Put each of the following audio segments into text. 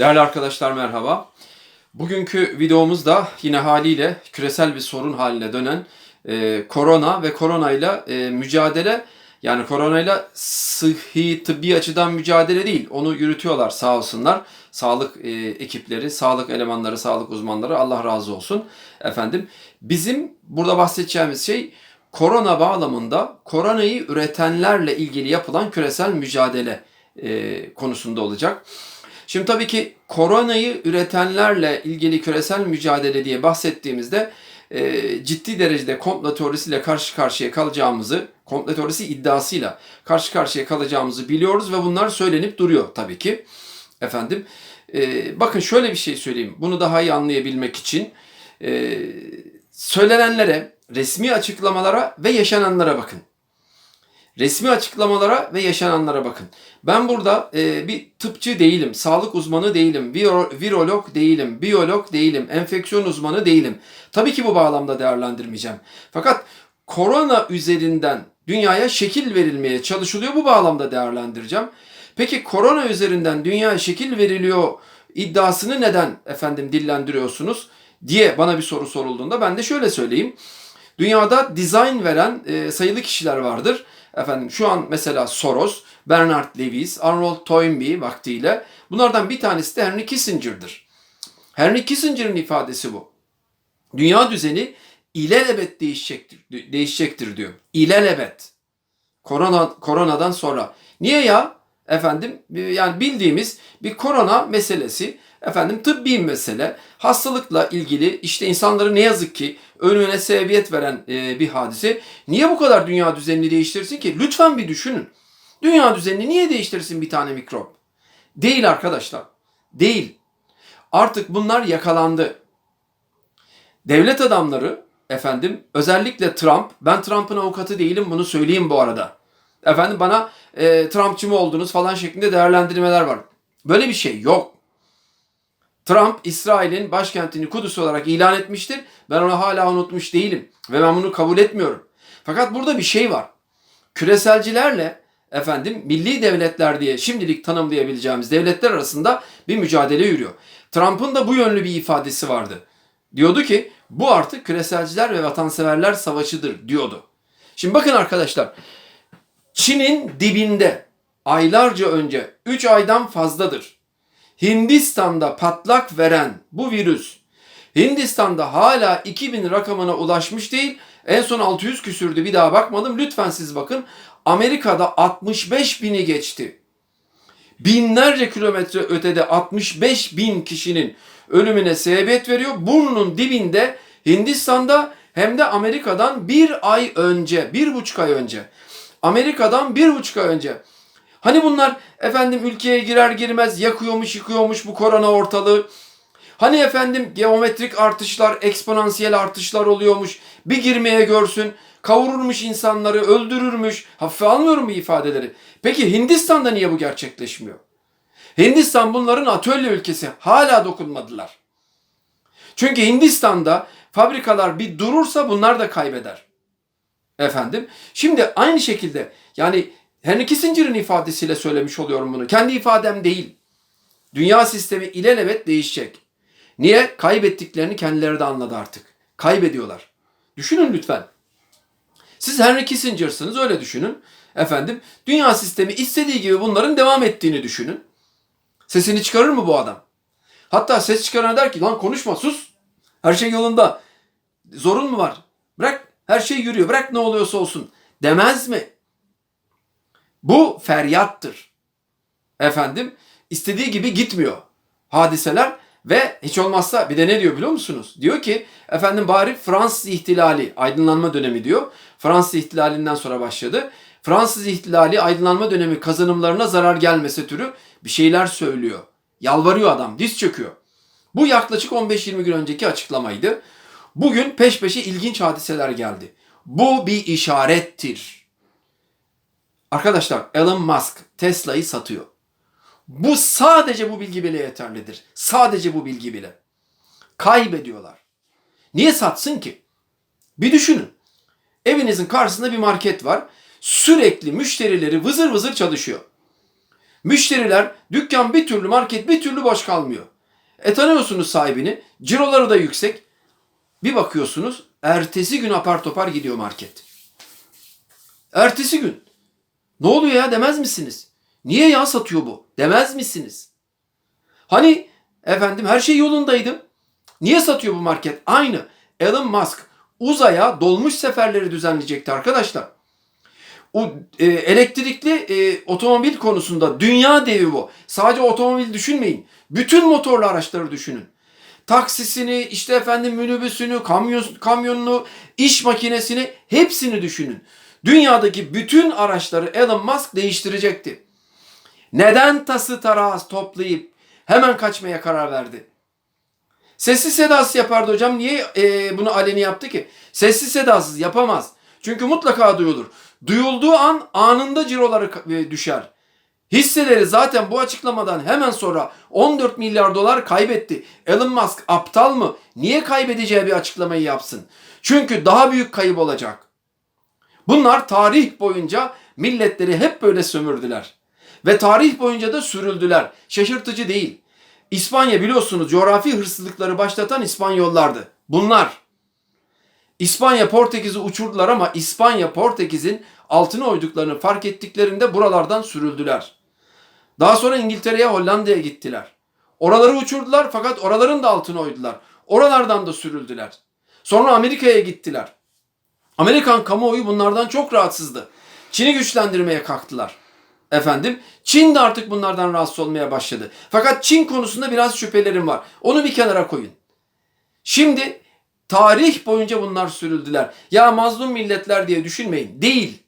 Değerli arkadaşlar merhaba. Bugünkü videomuzda yine haliyle küresel bir sorun haline dönen e, korona ve koronayla e, mücadele yani koronayla sıhhi tıbbi açıdan mücadele değil. Onu yürütüyorlar sağ olsunlar. Sağlık e, ekipleri, sağlık elemanları, sağlık uzmanları Allah razı olsun efendim. Bizim burada bahsedeceğimiz şey korona bağlamında koronayı üretenlerle ilgili yapılan küresel mücadele e, konusunda olacak. Şimdi tabii ki koronayı üretenlerle ilgili küresel mücadele diye bahsettiğimizde e, ciddi derecede komplo teorisiyle karşı karşıya kalacağımızı, komplo teorisi iddiasıyla karşı karşıya kalacağımızı biliyoruz ve bunlar söylenip duruyor tabii ki. Efendim, e, bakın şöyle bir şey söyleyeyim. Bunu daha iyi anlayabilmek için e, söylenenlere, resmi açıklamalara ve yaşananlara bakın. Resmi açıklamalara ve yaşananlara bakın. Ben burada e, bir tıpçı değilim, sağlık uzmanı değilim, viro- virolog değilim, biyolog değilim, enfeksiyon uzmanı değilim. Tabii ki bu bağlamda değerlendirmeyeceğim. Fakat korona üzerinden dünyaya şekil verilmeye çalışılıyor. Bu bağlamda değerlendireceğim. Peki korona üzerinden dünyaya şekil veriliyor iddiasını neden efendim dillendiriyorsunuz diye bana bir soru sorulduğunda ben de şöyle söyleyeyim. Dünyada dizayn veren e, sayılı kişiler vardır. Efendim şu an mesela Soros, Bernard Lewis, Arnold Toynbee vaktiyle bunlardan bir tanesi de Henry Kissinger'dır. Henry Kissinger'ın ifadesi bu. Dünya düzeni ilelebet değişecektir, değişecektir diyor. İlelebet. Korona, koronadan sonra. Niye ya? Efendim yani bildiğimiz bir korona meselesi efendim tıbbi mesele hastalıkla ilgili işte insanları ne yazık ki ölümüne sebebiyet veren e, bir hadise. Niye bu kadar dünya düzenini değiştirsin ki? Lütfen bir düşünün. Dünya düzenini niye değiştirsin bir tane mikrop? Değil arkadaşlar. Değil. Artık bunlar yakalandı. Devlet adamları efendim özellikle Trump, ben Trump'ın avukatı değilim bunu söyleyeyim bu arada. Efendim bana e, Trumpçı mı oldunuz falan şeklinde değerlendirmeler var. Böyle bir şey yok. Trump İsrail'in başkentini Kudüs olarak ilan etmiştir. Ben onu hala unutmuş değilim ve ben bunu kabul etmiyorum. Fakat burada bir şey var. Küreselcilerle efendim milli devletler diye şimdilik tanımlayabileceğimiz devletler arasında bir mücadele yürüyor. Trump'ın da bu yönlü bir ifadesi vardı. Diyordu ki bu artık küreselciler ve vatanseverler savaşıdır diyordu. Şimdi bakın arkadaşlar Çin'in dibinde aylarca önce 3 aydan fazladır Hindistan'da patlak veren bu virüs Hindistan'da hala 2000 rakamına ulaşmış değil. En son 600 küsürdü bir daha bakmadım. Lütfen siz bakın. Amerika'da 65 bini geçti. Binlerce kilometre ötede 65 bin kişinin ölümüne sebebiyet veriyor. Burnunun dibinde Hindistan'da hem de Amerika'dan bir ay önce, bir buçuk ay önce. Amerika'dan bir buçuk ay önce. Hani bunlar efendim ülkeye girer girmez yakıyormuş yıkıyormuş bu korona ortalığı. Hani efendim geometrik artışlar, eksponansiyel artışlar oluyormuş. Bir girmeye görsün, kavururmuş insanları, öldürürmüş. Hafife almıyorum bu ifadeleri. Peki Hindistan'da niye bu gerçekleşmiyor? Hindistan bunların atölye ülkesi. Hala dokunmadılar. Çünkü Hindistan'da fabrikalar bir durursa bunlar da kaybeder. Efendim. Şimdi aynı şekilde yani Henry Kissinger'ın ifadesiyle söylemiş oluyorum bunu. Kendi ifadem değil. Dünya sistemi ilelebet değişecek. Niye? Kaybettiklerini kendileri de anladı artık. Kaybediyorlar. Düşünün lütfen. Siz Henry Kissinger'sınız öyle düşünün. Efendim dünya sistemi istediği gibi bunların devam ettiğini düşünün. Sesini çıkarır mı bu adam? Hatta ses çıkaran der ki lan konuşma sus. Her şey yolunda. Zorun mu var? Bırak her şey yürüyor. Bırak ne oluyorsa olsun. Demez mi? Bu feryattır. Efendim istediği gibi gitmiyor hadiseler ve hiç olmazsa bir de ne diyor biliyor musunuz? Diyor ki efendim bari Fransız ihtilali aydınlanma dönemi diyor. Fransız ihtilalinden sonra başladı. Fransız ihtilali aydınlanma dönemi kazanımlarına zarar gelmese türü bir şeyler söylüyor. Yalvarıyor adam diz çöküyor. Bu yaklaşık 15-20 gün önceki açıklamaydı. Bugün peş peşe ilginç hadiseler geldi. Bu bir işarettir. Arkadaşlar Elon Musk Tesla'yı satıyor. Bu sadece bu bilgi bile yeterlidir. Sadece bu bilgi bile. Kaybediyorlar. Niye satsın ki? Bir düşünün. Evinizin karşısında bir market var. Sürekli müşterileri vızır vızır çalışıyor. Müşteriler, dükkan bir türlü, market bir türlü boş kalmıyor. E tanıyorsunuz sahibini, ciroları da yüksek. Bir bakıyorsunuz, ertesi gün apar topar gidiyor market. Ertesi gün. Ne oluyor ya demez misiniz? Niye yağ satıyor bu? Demez misiniz? Hani efendim her şey yolundaydı. Niye satıyor bu market? Aynı. Elon Musk uzaya dolmuş seferleri düzenleyecekti arkadaşlar. O e, elektrikli e, otomobil konusunda dünya devi bu. Sadece otomobil düşünmeyin. Bütün motorlu araçları düşünün. Taksisini, işte efendim minibüsünü, kamyon, kamyonunu, iş makinesini hepsini düşünün. Dünyadaki bütün araçları Elon Musk değiştirecekti. Neden tası tarağı toplayıp hemen kaçmaya karar verdi? Sessiz sedasız yapardı hocam. Niye e, bunu aleni yaptı ki? Sessiz sedasız yapamaz. Çünkü mutlaka duyulur. Duyulduğu an anında ciroları e, düşer. Hisseleri zaten bu açıklamadan hemen sonra 14 milyar dolar kaybetti. Elon Musk aptal mı? Niye kaybedeceği bir açıklamayı yapsın? Çünkü daha büyük kayıp olacak. Bunlar tarih boyunca milletleri hep böyle sömürdüler. Ve tarih boyunca da sürüldüler. Şaşırtıcı değil. İspanya biliyorsunuz coğrafi hırsızlıkları başlatan İspanyollardı. Bunlar. İspanya Portekiz'i uçurdular ama İspanya Portekiz'in altına oyduklarını fark ettiklerinde buralardan sürüldüler. Daha sonra İngiltere'ye Hollanda'ya gittiler. Oraları uçurdular fakat oraların da altına oydular. Oralardan da sürüldüler. Sonra Amerika'ya gittiler. Amerikan kamuoyu bunlardan çok rahatsızdı. Çin'i güçlendirmeye kalktılar. Efendim Çin de artık bunlardan rahatsız olmaya başladı. Fakat Çin konusunda biraz şüphelerim var. Onu bir kenara koyun. Şimdi tarih boyunca bunlar sürüldüler. Ya mazlum milletler diye düşünmeyin. Değil.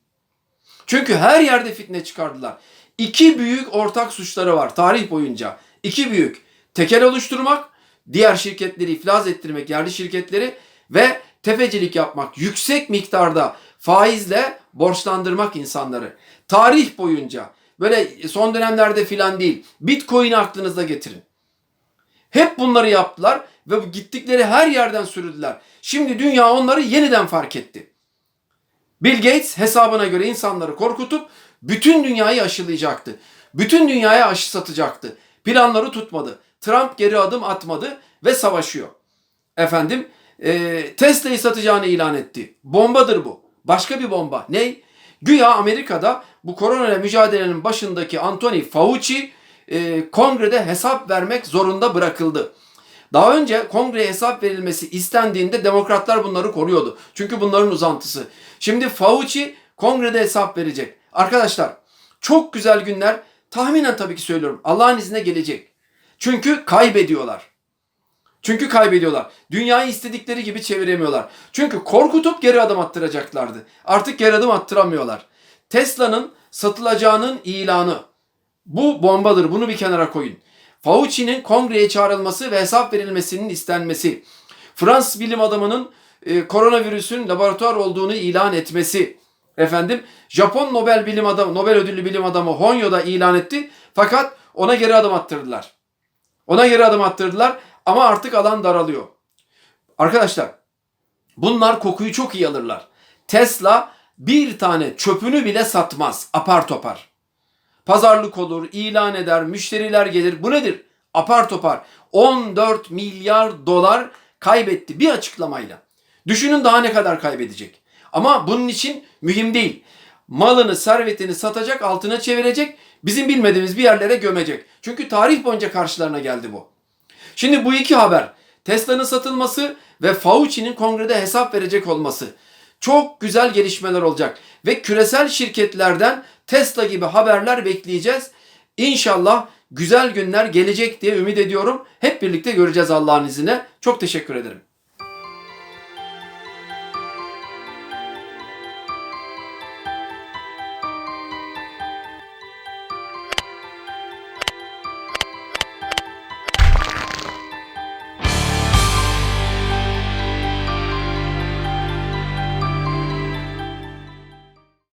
Çünkü her yerde fitne çıkardılar. İki büyük ortak suçları var tarih boyunca. İki büyük. Tekel oluşturmak, diğer şirketleri iflas ettirmek, yerli şirketleri ve tefecilik yapmak. Yüksek miktarda faizle borçlandırmak insanları. Tarih boyunca böyle son dönemlerde filan değil. Bitcoin'i aklınızda getirin. Hep bunları yaptılar ve gittikleri her yerden sürüldüler. Şimdi dünya onları yeniden fark etti. Bill Gates hesabına göre insanları korkutup bütün dünyayı aşılayacaktı. Bütün dünyaya aşı satacaktı. Planları tutmadı. Trump geri adım atmadı ve savaşıyor. Efendim e, Tesla'yı satacağını ilan etti. Bombadır bu. Başka bir bomba. Ne? Güya Amerika'da bu korona ile mücadelenin başındaki Anthony Fauci e, kongrede hesap vermek zorunda bırakıldı. Daha önce kongreye hesap verilmesi istendiğinde demokratlar bunları koruyordu. Çünkü bunların uzantısı. Şimdi Fauci kongrede hesap verecek. Arkadaşlar çok güzel günler tahminen tabii ki söylüyorum Allah'ın izniyle gelecek. Çünkü kaybediyorlar. Çünkü kaybediyorlar. Dünyayı istedikleri gibi çeviremiyorlar. Çünkü korkutup geri adım attıracaklardı. Artık geri adım attıramıyorlar. Tesla'nın satılacağının ilanı. Bu bombadır. Bunu bir kenara koyun. Fauci'nin kongreye çağrılması ve hesap verilmesinin istenmesi. Fransız bilim adamının e, koronavirüsün laboratuvar olduğunu ilan etmesi. Efendim Japon Nobel bilim adamı, Nobel ödüllü bilim adamı Honyo da ilan etti. Fakat ona geri adım attırdılar. Ona geri adım attırdılar ama artık alan daralıyor. Arkadaşlar bunlar kokuyu çok iyi alırlar. Tesla bir tane çöpünü bile satmaz apar topar. Pazarlık olur, ilan eder, müşteriler gelir. Bu nedir? Apar topar 14 milyar dolar kaybetti bir açıklamayla. Düşünün daha ne kadar kaybedecek. Ama bunun için mühim değil. Malını, servetini satacak, altına çevirecek, bizim bilmediğimiz bir yerlere gömecek. Çünkü tarih boyunca karşılarına geldi bu. Şimdi bu iki haber, Tesla'nın satılması ve Fauci'nin kongrede hesap verecek olması. Çok güzel gelişmeler olacak ve küresel şirketlerden Tesla gibi haberler bekleyeceğiz. İnşallah güzel günler gelecek diye ümit ediyorum. Hep birlikte göreceğiz Allah'ın izniyle. Çok teşekkür ederim.